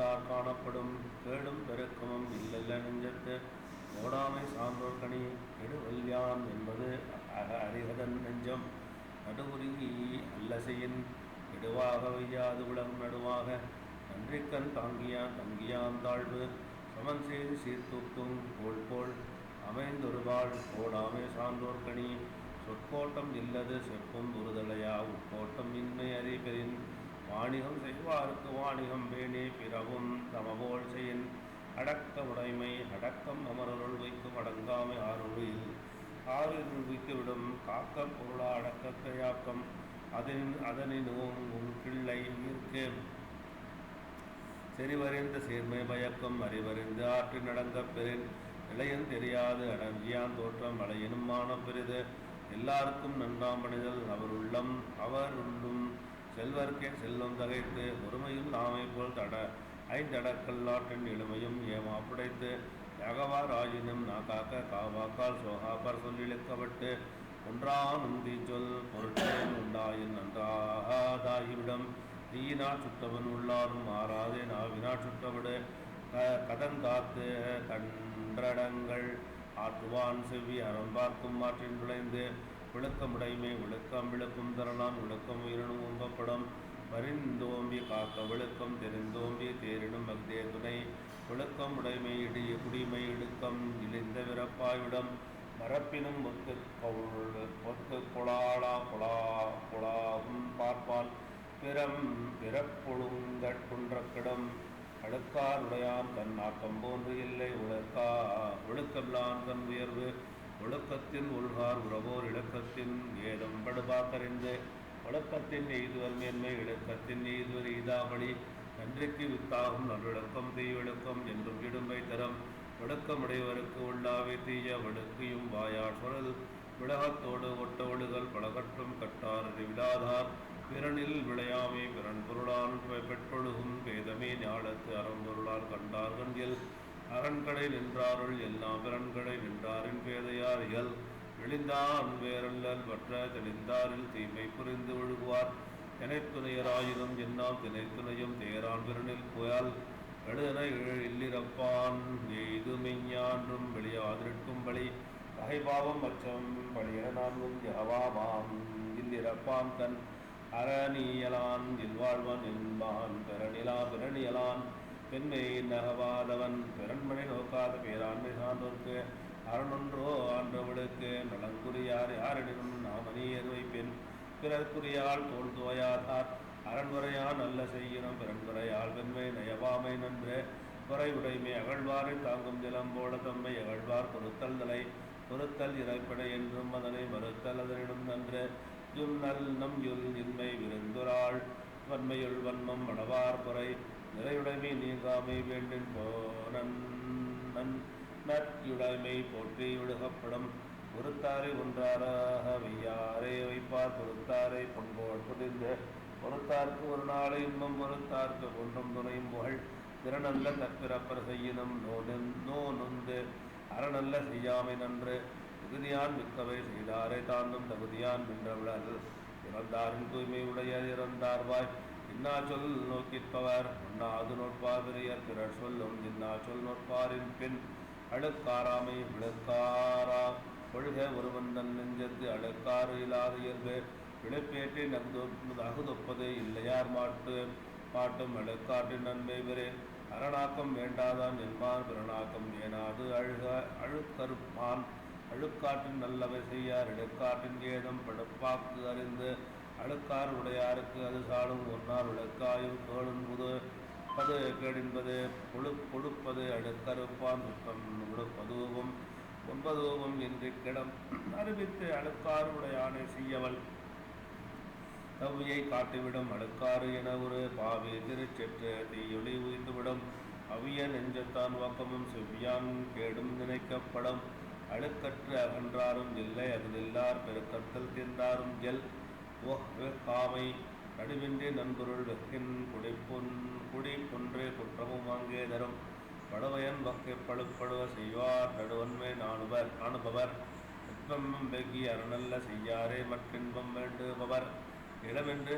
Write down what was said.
உள்ளத்தார் காணப்படும். கேடும் பெருக்கமும் இல்லல்ல நெஞ்சத்து. ஓடாமை சான்றோர் கனி கெடுவல்யான் என்பது அக- அறிகதன் நெஞ்சம். நடுவுருகி அல்லசையின் இடுவாக வையாது உலகம் நடுவாக. நன்றிக்கண் தாங்கியான் தங்கியான் தாழ்வு. சமன் செய்து சீர்தூக்கும் கோள் போல் அமைந்தொருவாள் ஓடாமை சான்றோர்கனி சொற்கோட்டம் இல்லது செப்பும் உறுதலையா? வாணிகம் செய்வார்க்கு வாணிகம் வேணே பிறவும் தமபோல் செய்யின். அடக்க உடைமை அடக்கம் அமரருள் வைக்கும் அடங்காமை ஆறுழில் ஆறு வைத்துவிடும் காக்க பொருளா அடக்க கையாக்கம் அதனின் அதனினும் உன் கிள்ளை ஈர்க்கு செறிவறிந்த சீர்மை பயக்கம் அறிவறிந்து ஆற்றின் நடங்கப் பெறின். நிலையன் தெரியாது அடங்கியான் தோற்றம் மலையினும் மானம் பெரிது. எல்லாருக்கும் நன்றாம் மனிதல் அவர் உள்ளம் அவர் உள்ளும். செல்வர்க்கே செல்வம் தகைத்து ஒருமையும் தாமை போல் தட ஐந்தடக்கல்லாற்றின் எளிமையும் ஏமா புடைத்து யகவார் நாக்காக்க காவாக்கால் சோகாப்பர் சொல்லிழுக்கப்பட்டு ஒன்றானும் சொல் பொருட்கள் உண்டாயின் நன்றாதாகிவிடம் தீயினால் சுட்டவன் உள்ளாரும் மாறாதே நாவினால் சுட்டவிடு க கதங்காத்து கன்றடங்கள் ஆற்றுவான் செவ்வி அறம் பார்க்கும் மாற்றின் விளைந்து விளக்கமுடைமை விளக்கம் விளக்கும் தரலாம் விளக்கம் உயிரினும் உம்பப்படும் பரிந்தோம்பி காக்க விளக்கம் தெரிந்தோம்பி தேரினும் மக்தே துணை. விளக்கம் உடைமை இடிய குடிமை இடுக்கம் இழிந்த விரப்பாய்விடம் மரப்பினும் ஒத்து ஒத்து குழாளா குழா குழாகும் பார்ப்பால். பிறம் பிறப்பொழுங்கட்குன்றக்கிடம் அழுக்காருடையான் தன் நாக்கம் போன்று இல்லை உழக்கா ஒழுக்கல்லான் தன் உயர்வு. ஒழுக்கத்தின் உள்கார் உறவோர் இலக்கத்தின் ஏதம் படுபாக்கறிந்து ஒழுக்கத்தின் எய்துவர் மேன்மை இலக்கத்தின் எய்துவர் எய்தாமணி நன்றிக்கு வித்தாகும் நல்லொழுக்கம் தீயொழுக்கம் என்றும் இடும்பை தரம். ஒழுக்கமுடையவருக்கு உள்ளாவே தீய வடுக்கியும் வாயாற்றல் விலகத்தோடு ஒட்ட ஒழுகல் பலகற்றும் கட்டார் விடாதார் பிறனில் விளையாமை பிறன் பொருளான் பெற்றொழுகும் வேதமே ஞாலத்து அறம்பொருளால் கண்டார் கண்டில் அரண்கடை நின்றாருள் எல்லாம் பிறன்கடை நின்றாரின் பேதையார் இயல். விழிந்தான் வேறல்லல் வற்ற தெளிந்தாரில் தீமை புரிந்து ஒழுகுவார். தினைத்துணையராயினும் என்னாம் தினைத்துணையும் தேரான் பிறனில் புயல். எழுதன இல்லிரப்பான் எய்து மெய்ஞான்றும் வெளியாதிருக்கும் பலி பகைபாவம் அச்சம் பலியன நான்கும் ஜகவாமாம் இல்லிரப்பான் தன் அறநீயலான் இல்வாழ்வன் என்பான் பிறனிலா பிறனியலான் பெண்மை நகவாதவன் பிறன்மனை நோக்காத பேராண்மை சார்ந்தோர்க்கு அரணொன்றோ ஆன்றவளுக்கு நலங்குரியார் யாரிடனும் நாமனியர் வைப்பெண் பிறர்க்குரியால் தோல் தோயாதார் அரண்வரையான் நல்ல செய்யினும் பிறன்வரையால் பெண்மை நயவாமை நன்று குறைவுடைமை அகழ்வாரை தாங்கும் நிலம் போல தம்மை அகழ்வார் பொறுத்தல் தலை பொறுத்தல் இறைப்படை என்றும் அதனை மறுத்தல் அதனிடம் நன்று யுல் நல் நம் யுல் இன்மை விருந்துராள் வன்மையுள் வன்மம் மணவார் குறை நிறையுடைமை நீங்காமை வேண்டும் போனன். நன் நற்யுடைமை போற்றி விடுகப்படும் பொறுத்தாரை ஒன்றாராக வையாரே வைப்பார். பொறுத்தாரை பொன்போல் புதிந்து. பொறுத்தார்க்கு ஒரு நாளை இன்பம் பொறுத்தார்க்கு ஒன்றும் துணையும் புகழ். திறனல்ல தற்பிறப்பர் செய்யினும் நோ நின்- நோ நொந்து அறநல்ல செய்யாமை நன்று. தகுதியான் மிக்கவை செய்தாரை தாண்டும் தகுதியான் நின்றவிழல் இறந்தாரின் தூய்மை உடைய இறந்தார்வாய். இன்னா சொல் நோக்கிற்பவர். உண்ணாது நோட்பாதிரியர் பிறர் சொல்லும் இன்னா சொல் நோட்பாரின் பின். அழுக்காராமை விழுக்காரா. கொள்க ஒருவன் தன் நெஞ்சத்து அழுக்காறு இல்லாத இயல்பு. விழுப்பேட்டை நகுது அகுதொப்பது இல்லையார் மாட்டு. பாட்டும் அழுக்காற்றின் நன்மை பெறே அரணாக்கம் வேண்டாதான் என்பான் பிறனாக்கம் ஏனாது அழுக அழுக்கறுப்பான். அழுக்காற்றின் நல்லவை செய்யார். இடுக்காற்றின் ஏதம் படுப்பாக்கு அறிந்து. அழுக்கார் உடையாருக்கு அது சாலும் ஒன்னார் விளக்காயும் கேளும் புது பது கேடின்பது கொழு கொழுப்பது அடுக்கருப்பான் சுத்தம் உடுப்பதுவும் ஒன்பதுவும் என்று கிடம். அறிவித்து அழுக்காருடையானை செய்யவள். தவியை காட்டிவிடும் அழுக்காறு என ஒரு பாவி திருச்செற்று தீயொளி உயிர்ந்துவிடும் அவிய நெஞ்சத்தான் வாக்கமும் செவ்வியான் கேடும் நினைக்கப்படும். அழுக்கற்று அகன்றாரும் இல்லை அதிலில்லார் பெருக்கத்தல் தின்றாரும் எல். காமை நடுவின்றி நண்பொருள் வெக்கின் குடிப்புன் குடி பொன்றே குற்றமும் வாங்கே தரும். படுவையன் வக்கை பழுப்படுவ செய்வார் நடுவன்மை நாணுவர் காணுபவர் இன்பம் வெகி அறநல்ல செய்யாரே மற்றின்பம் வேண்டுபவர். இடமென்று